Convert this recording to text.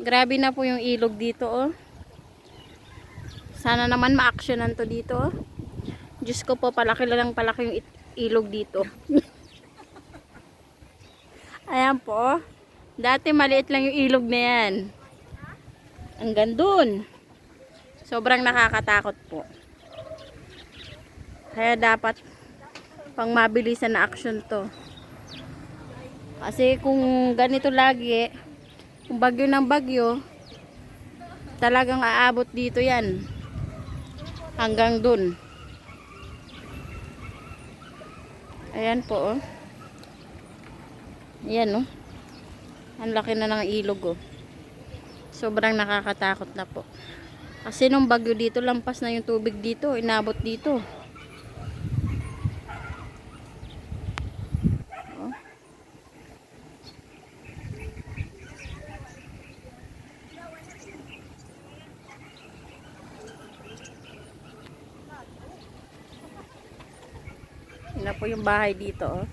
Grabe na po yung ilog dito, oh. Sana naman ma-actionan to dito, oh. Diyos ko po, palaki lang palaki yung ilog dito. Ayan po, oh. Dati maliit lang yung ilog na yan. Hanggang dun. Sobrang nakakatakot po. Kaya dapat pang mabilisan na action to. Kasi kung ganito lagi, bagyo ng bagyo, talagang aabot dito yan. Hanggang dun. Ayan po, oh. Ayan, oh. Ang laki na ng ilog, oh. Sobrang nakakatakot na po. Kasi nung bagyo dito, lampas na yung tubig dito. Inabot dito. Na po yung bahay dito, oh.